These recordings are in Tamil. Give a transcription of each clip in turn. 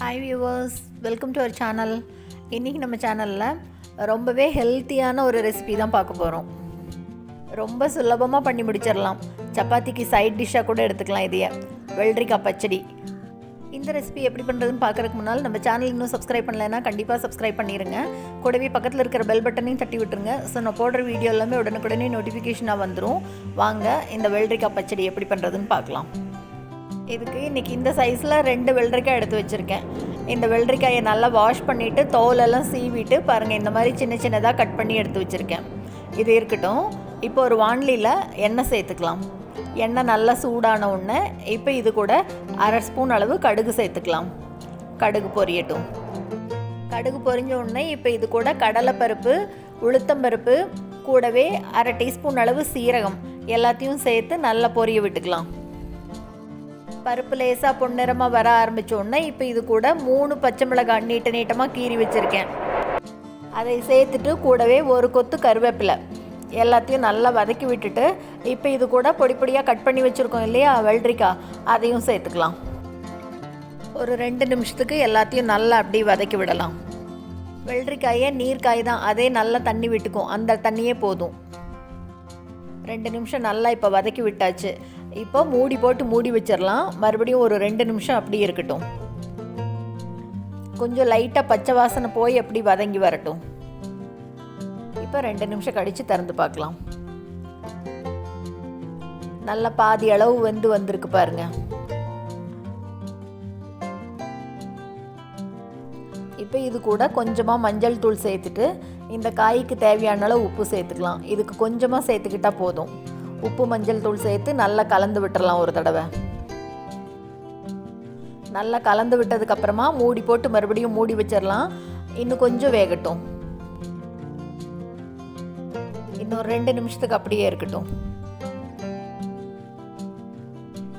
Hi viewers welcome to our channel இன்றைக்கி நம்ம சேனலில் ரொம்பவே ஹெல்த்தியான ஒரு ரெசிபி தான் பார்க்க போகிறோம் ரொம்ப சுலபமாக பண்ணி முடிச்சிடலாம். சப்பாத்திக்கு சைட் டிஷ்ஷாக கூட எடுத்துக்கலாம் இதையே. வெள்ளரிக்காய் பச்சடி. இந்த ரெசிபி எப்படி பண்ணுறதுன்னு பார்க்குறதுக்கு முன்னால் நம்ம சேனல் இன்னும் சப்ஸ்கிரைப் பண்ணலைன்னா கண்டிப்பாக சப்ஸ்கிரைப் பண்ணிடுங்க கூடவே பக்கத்தில் இருக்கிற பெல் பட்டனையும் தட்டி விட்டுருங்க. ஸோ நான் போடுற வீடியோ எல்லாமே உடனுக்குடனே நோட்டிஃபிகேஷனாக வந்துடும் வாங்க இந்த வெள்ளரிக்காய் பச்சடி எப்படி பண்ணுறதுன்னு பார்க்கலாம். இதுக்கு இன்றைக்கி இந்த சைஸில் ரெண்டு வெள்ளரிக்காய் எடுத்து வச்சுருக்கேன். இந்த வெள்ளரிக்காயை நல்லா வாஷ் பண்ணிவிட்டு தோலெல்லாம் சீவிட்டு பாருங்கள் இந்த மாதிரி சின்ன சின்னதாக கட் பண்ணி எடுத்து வச்சுருக்கேன். இது இருக்கட்டும். இப்போ ஒரு வாண்லியில் எண்ணெய் சேர்த்துக்கலாம். எண்ணெய் நல்லா சூடான உடனே இப்போ இது கூட அரை ஸ்பூன் அளவு கடுகு சேர்த்துக்கலாம். கடுகு பொரியட்டும். கடுகு பொரிஞ்ச உடனே இப்போ இது கூட கடலைப்பருப்பு உளுத்தம்பருப்பு கூடவே அரை டீஸ்பூன் அளவு சீரகம் எல்லாத்தையும் சேர்த்து நல்லா பொரிய விட்டுக்கலாம். பருப்பு லேசாக பொன்னிறமாக வர ஆரம்பித்தோடனே இப்போ இது கூட மூணு பச்சை மிளகாய் நீட்ட நீட்டமாக கீறி வச்சுருக்கேன். அதை சேர்த்துட்டு கூடவே ஒரு கொத்து கருவேப்பிலை. எல்லாத்தையும் நல்லா வதக்கி விட்டுட்டு இப்போ இது கூட பொடி பொடியாக கட் பண்ணி வச்சுருக்கோம் இல்லையா வெள்ளரிக்காய் அதையும் சேர்த்துக்கலாம். ஒரு ரெண்டு நிமிஷத்துக்கு எல்லாத்தையும் நல்லா அப்படி வதக்கி விடலாம். வெள்ளரிக்காயே நீர்க்காய் தான் அதே நல்லா தண்ணி விட்டுக்கும். அந்த தண்ணியே போதும். ரெண்டு நிமிஷம் நல்லா இப்போ வதக்கி விட்டாச்சு. இப்போ மூடி போட்டு மூடி வச்சிடலாம் மறுபடியும் ஒரு ரெண்டு நிமிஷம் அப்படி இருக்கட்டும். கொஞ்சம் லைட்டாக பச்சை வாசனை போய் அப்படி வதங்கி வரட்டும். இப்போ ரெண்டு நிமிஷம் கழித்து திறந்து பார்க்கலாம். நல்ல பாதி அளவு வெந்து வந்திருக்கு பாருங்க. இப்போ இது கூட கொஞ்சமாக மஞ்சள் தூள் சேர்த்துட்டு இந்த காய்க்கு தேவையான அளவு உப்பு சேர்த்துக்கலாம். இதுக்கு கொஞ்சமாக சேர்த்துக்கிட்டால் போதும். உப்பு மஞ்சள் தூள் சேர்த்து நல்லா கலந்து விட்டுறலாம் ஒரு தடவை. நல்லா கலந்து விட்டதுக்கப்புறமா மூடி போட்டு மறுபடியும் மூடி வச்சிடலாம் இன்னும் கொஞ்சம் வேகட்டும். இன்னும் ஒரு ரெண்டு நிமிஷத்துக்கு அப்படியே இருக்கட்டும்.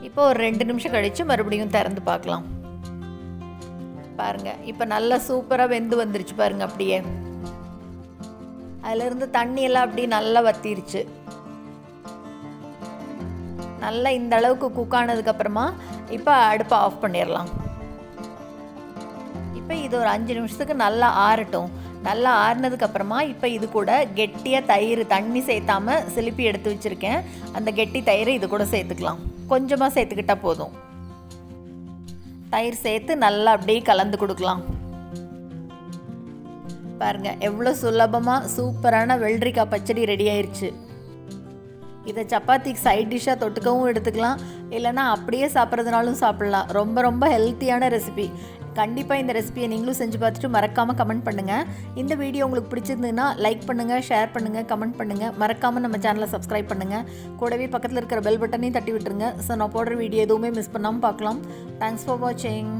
இப்போ ஒரு ரெண்டு நிமிஷம் கழித்து மறுபடியும் திறந்து பார்க்கலாம். பாருங்கள் இப்போ நல்லா சூப்பராக வெந்து வந்துருச்சு பாருங்க அப்படியே. அதிலிருந்து தண்ணி எல்லாம் அப்படி நல்லா வத்திருச்சு. நல்லா இந்த அளவுக்கு குக் ஆனதுக்கப்புறமா இப்போ அடுப்பை ஆஃப் பண்ணிடலாம். இப்போ இது ஒரு அஞ்சு நிமிஷத்துக்கு நல்லா ஆறட்டும். நல்லா ஆறுனதுக்கப்புறமா இப்போ இது கூட கெட்டியாக தயிர் தண்ணி சேர்த்தாம சிலிப்பி எடுத்து வச்சுருக்கேன். அந்த கெட்டி தயிரை இது கூட சேர்த்துக்கலாம். கொஞ்சமாக சேர்த்துக்கிட்டால் போதும். தயிர் சேர்த்து நல்லா அப்படியே கலந்து கொடுக்கலாம். பாருங்கள் எவ்வளோ சுலபமாக சூப்பரான வெள்ளரிக்காய் பச்சடி ரெடி ஆயிடுச்சு இதை சப்பாத்திக்கு சைட் டிஷ்ஷாக தொட்டுக்கவும் எடுத்துக்கலாம். இல்லைனா அப்படியே சாப்பிட்றதுனாலும் சாப்பிட்லாம். ரொம்ப ரொம்ப ஹெல்த்தியான ரெசிபி கண்டிப்பாக இந்த ரெசிபியை நீங்களும் செஞ்சு பார்த்துட்டு மறக்காமல் கமெண்ட் பண்ணுங்கள் இந்த வீடியோ உங்களுக்கு பிடிச்சிருந்ததுன்னா லைக் பண்ணுங்கள் ஷேர் பண்ணுங்கள் கமெண்ட் பண்ணுங்கள் மறக்காமல் நம்ம சேனலை சப்ஸ்கிரைப் பண்ணுங்கள் கூடவே பக்கத்தில் இருக்கிற பெல் பட்டனையும் தட்டி விட்டுருங்க. ஸோ நான் போடுற வீடியோ எதுவுமே மிஸ் பண்ணாமல் பார்க்கலாம். தேங்க்ஸ் ஃபார் வாட்சிங்